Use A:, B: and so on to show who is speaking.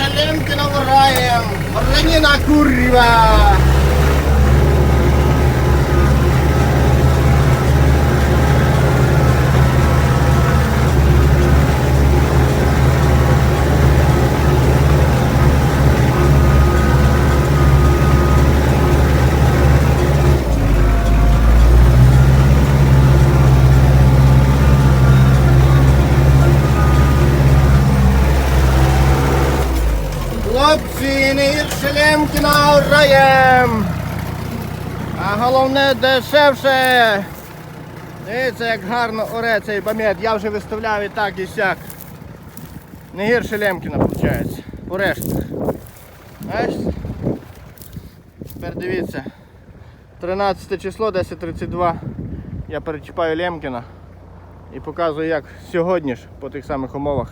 A: Salem, tenang orang kurwa. Не гірше Лемкіна ураєм. А головне дешевше. Дивіться, як гарно оре цей бамет. Я вже виставляв і так, і сяк. Не гірше Лемкіна, виходить. По рештах. Бачите? Тепер дивіться. 13 число, 10.32. Я перечіпаю Лемкіна і показую, як сьогодні ж по тих самих умовах